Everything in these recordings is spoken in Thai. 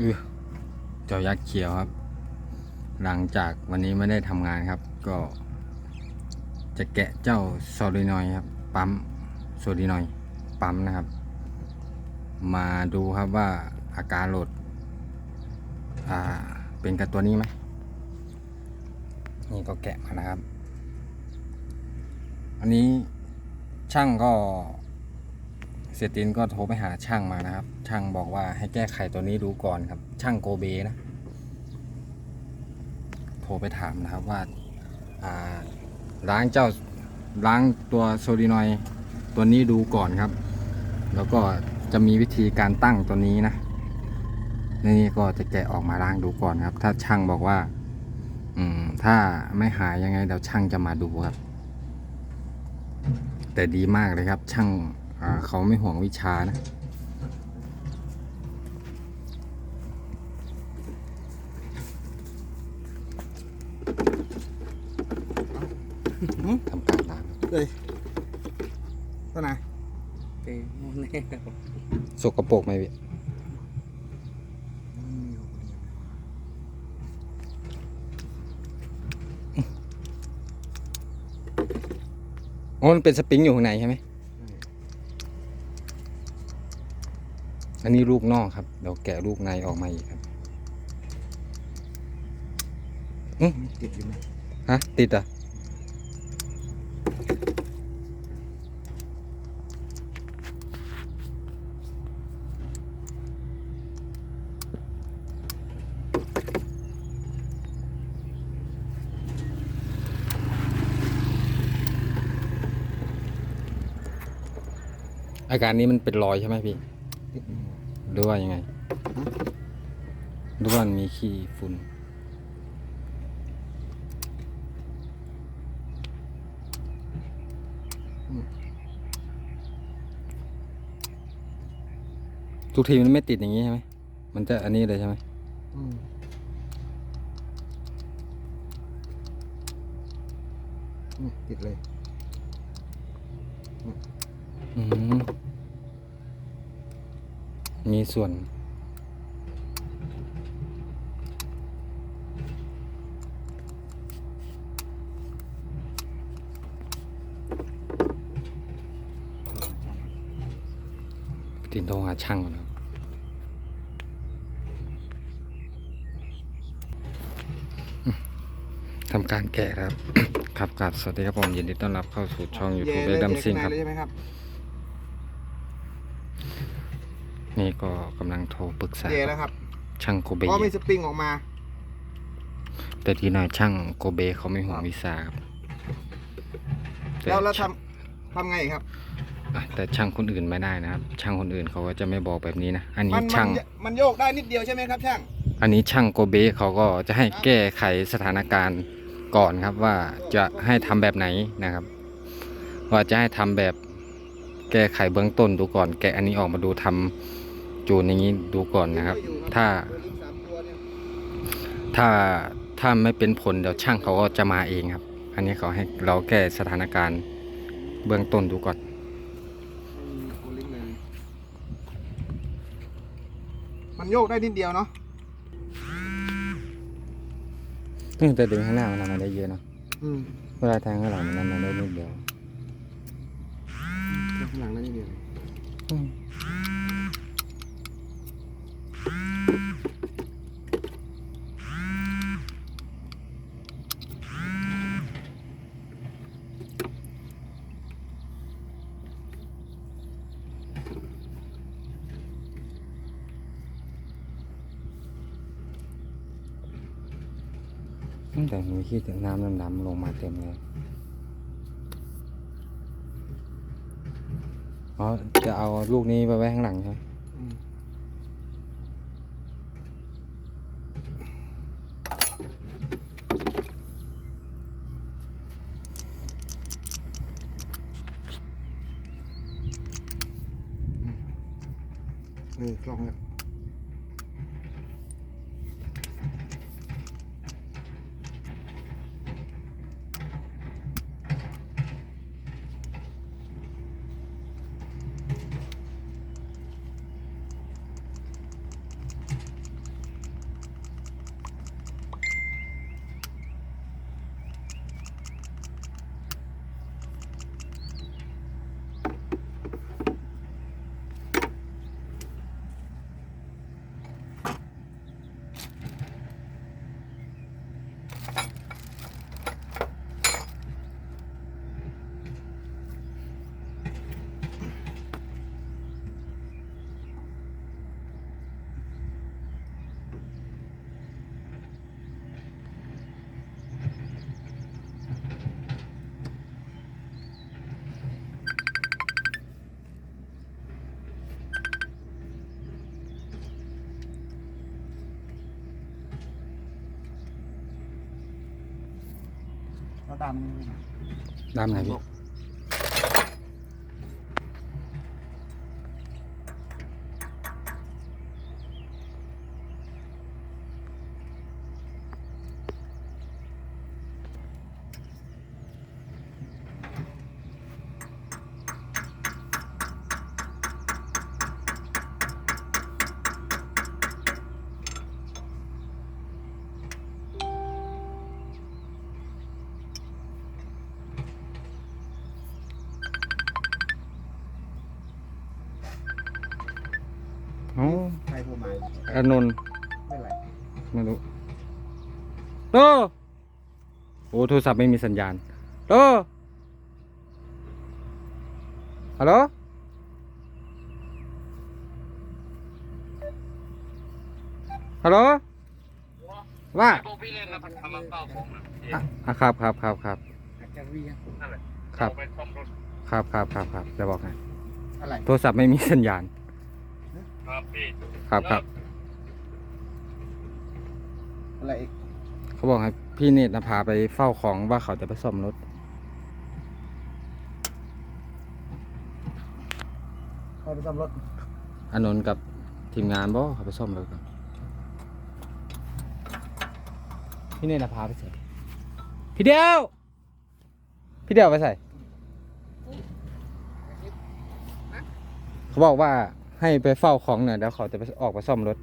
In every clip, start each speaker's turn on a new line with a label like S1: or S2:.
S1: อือเจ้ายักษ์เขียวครับ หลังจากวันนี้ไม่ได้ทำงานครับ ก็ จะแกะเจ้าโซลินอยครับ ปั๊มโซลินอยปั๊มนะครับ มาดูครับว่าอาการโหลดอ่าเป็นกับตัวนี้ไหมนี่ก็แกะมานะครับ อันนี้ช่างก็ เสียตินก็โทรไปหาช่างมานะครับ ช่างบอกว่าให้แก้ไขตัวนี้ดูก่อนครับ ช่างโกเบนะ โทรไปถามนะครับว่าาล้างเจ้าล้างตัวโซลินอยตัวนี้ดูก่อนครับ แล้วก็จะมีวิธีการตั้งตัวนี้นะ นี่ก็จะแกะออกมาล้างดูก่อนครับ ถ้าช่างบอกว่า อืม ถ้าไม่หายยังไงเดี๋ยวช่างจะมาดูครับ แต่ดีมากเลยครับช่าง อ่าเขาไม่ห่วงวิชานะ ทำการล้าง
S2: เลยตัวไหน
S3: เต็มแน่
S1: สกปรกไหมพี่อ๋อมันเป็นสปริงอยู่ข้างในใช่ไหม อันนี้ลูกนอกครับ เดี๋ยวแกะลูกในออกมาอีกครับ
S2: ติดอยู่ไหม
S1: ฮะ ติดอะอาการนี้มันเป็นรอยใช่ไหมพี่
S2: ติดอยู่
S1: หรือว่ายังไงหรือว่ามันมีขี้ฝุ่นทุกทีมันไม่ติดอย่างนี้ใช่ไหมมันจะอันนี้เลยใช่ไหม
S2: อืมอืมติดเลย
S1: อืม มีส่วน ติดโทรหาช่างก่อนครับอืมทำการแกะครับ ครับกราบสวัสดีครับผมยินดีต้อนรับเข้าสู่ช่อง YouTube เบ
S2: เย่
S1: ดัมซิงครับ
S2: เลยใช่ไหมครับ
S1: นี่ก็กำลังโทรปรึกษา
S2: เย่แล้วครับ
S1: ช่างโกเบ
S2: เพราะมีสปริงออกมา
S1: แต่ทีหน่อยช่างโกเบเขาไม่ห่วงวีซ่าครับต่
S2: แล้วแล้วทำทำไงครับ
S1: อะแต่ช่างคนอื่นไม่ได้นะครับ ช่างคนอื่นเขาก็จะไม่บอกแบบนี้นะ อันนี้
S2: มันมั
S1: ช่าง
S2: นมันโยกได้นิดเดียวใช่ไหมครับช่าง
S1: อันนี้ช่างโกเบเขาก็จะให้แก้ไขสถานการณ์ก่อนครับว่าจะให้ทำแบบไหนนะครับ ว่าจะให้ทำแบบแก้ไขเบื้องต้นดูก่อน แกะอันนี้ออกมาดูทำ จูนอย่างนี้ดูก่อนนะครับ ถ้า
S2: ตัวนี้สามตัวเนี่ย
S1: ถ้าถ้าไม่เป็นผลเดี๋ยวช่างเขาก็จะมาเองครับ อันนี้เขาให้เราแก้สถานการณ์เบื้องต้นดูก่อน
S2: ไม่มีโคลิงเลยมันโยกได้นิดเดียวเนาะ
S1: อืมแต่ดึงข้างหน้ามันทำมาได้เยอะเนอะ
S2: อืม
S1: เวลาแทงข้างหลังมันทำมาได้นิดเดียว
S2: ข้างหลังได้นิดเดียว
S1: แต่มีขี้ถึงน้ำดำๆลงมาเต็มเลยอ๋อจะเอาลูกนี้ไปไว้ข้างหลังใช่ไหม
S2: ตามนี่นะ
S1: ด้ามไหนพี่ อานนท์
S2: ไม่เป็นไร
S1: ไม่รู้โตโอ้โทรศัพท์ไม่มีสัญญาณโตฮัลโหลฮัลโหลว่า
S3: พวกพี่เล่นแล้วมันทำมาเป้าผมอะ
S1: อะอะครับครับครับครับ
S2: อาจารย์วีอะ
S3: นั่นแหละ
S1: ครับ
S3: เอาไปซ่อมรถ
S1: ครับครับครับครับจะบอกให้
S2: อะไร
S1: โทรศัพท์ไม่มีสัญญาณ
S3: ครับพี่
S1: ครับครับ
S2: อะไรอีก
S1: เขาบอกให้พี่เนตรนะพาไปเฝ้าของว่าเขาจะไปซ่อมรถ
S2: ใครไปซ่อมรถ
S1: อานนท์กับทีมงานบอกเขาไปซ่อมรถกันพี่เนตรนะพาไปใส่พี่เดียว พี่เดียวไปใส่ เขาบอกว่าให้ไปเฝ้าของหน่อยเดี๋ยวเขาจะไปออกไปซ่อมรถ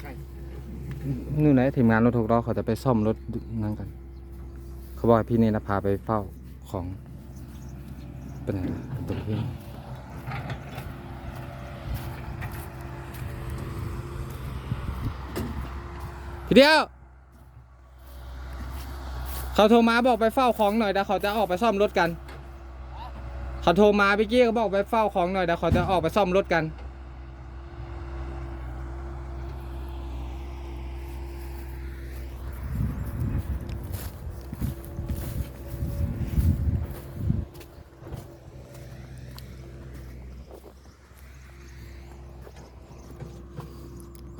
S2: ใคร
S1: นู่นไหนทีมงานรถถูกล้อเขาจะไปซ่อมรถนั่นกัน เขาบอกให้พี่เนรพาไปเฝ้าของเป็นไงล่ะตัวพี่พี่เดียวเขาโทรมาบอกไปเฝ้าของหน่อยเดี๋ยวเขาจะออกไปซ่อมรถกัน เขาโทรมาเมื่กี้เขาบอกไปเฝ้าของหน่อยเดี๋ยวเขาจะออกไปซ่อมรถกัน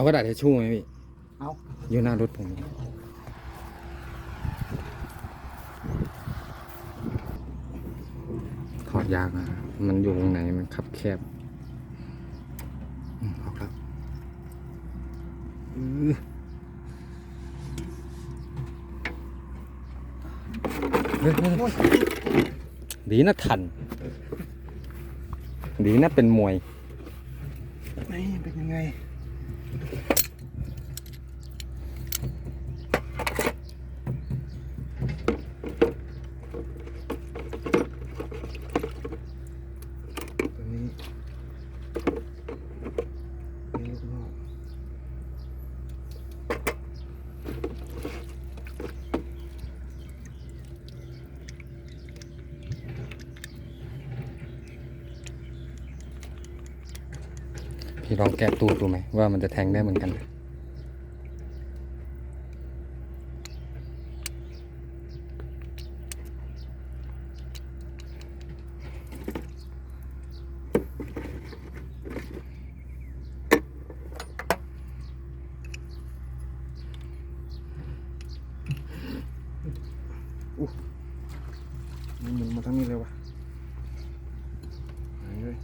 S1: กระดาษทิชชู่ไหมพี่
S2: เอา
S1: อยู่หน้ารถผมนี่ถอดยากนะ มันอยู่ตรงไหนมันคับแคบอืมเอาครับอื้อเฮ้ยเฮ้ยเฮ้ยดีนะทัน ดีนะเป็นมวย
S2: นี่เป็นยังไง ตัวนี้นี่ลูกนอก
S1: พี่ลองแกะตู้ดูไหมว่ามันจะแทงได้เหมือนกันมอู้
S2: มันหมุนมาทั้งนี้เลยวะไหนเลย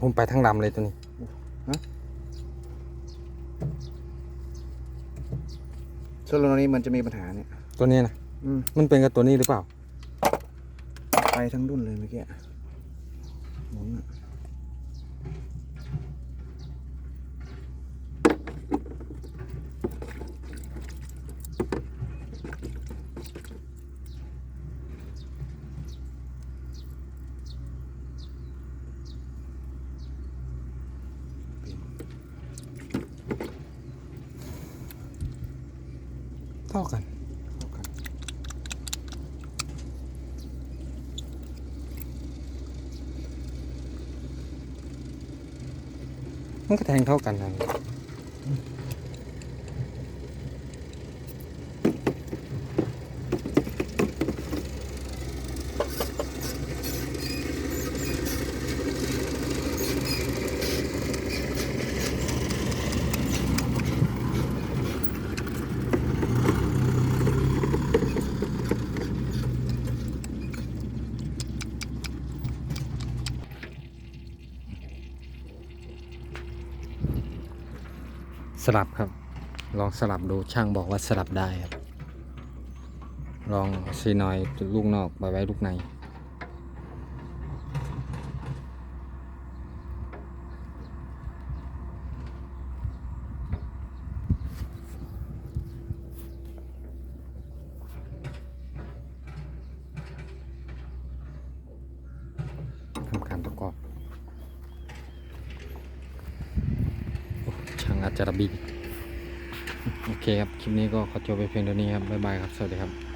S1: ผมไปทั้งลำเลยตัวนี้
S2: โซโลนี้มันจะมีปัญหาเนี่ย
S1: ตัวนี้นะ
S2: อืม
S1: มันเป็นกับตัวนี้หรือเปล่า
S2: ไปทั้งดุนเลยเมื่อกี้หมุนอะ เท่า
S1: กัน
S2: เข้ากัน
S1: มันก็แทงเท่ากันนะ สลับครับ ลองสลับดูช่างบอกว่าสลับได้ครับ ลองซีนอยลูกนอกไปไว้ลูกใน ทำการประกอบโอ้ช่างอา จระบีโอเคครับ คลิปนี้ก็ขอจบไปเพียงเท่านี้ครับ บ๊ายบายครับ สวัสดีครับ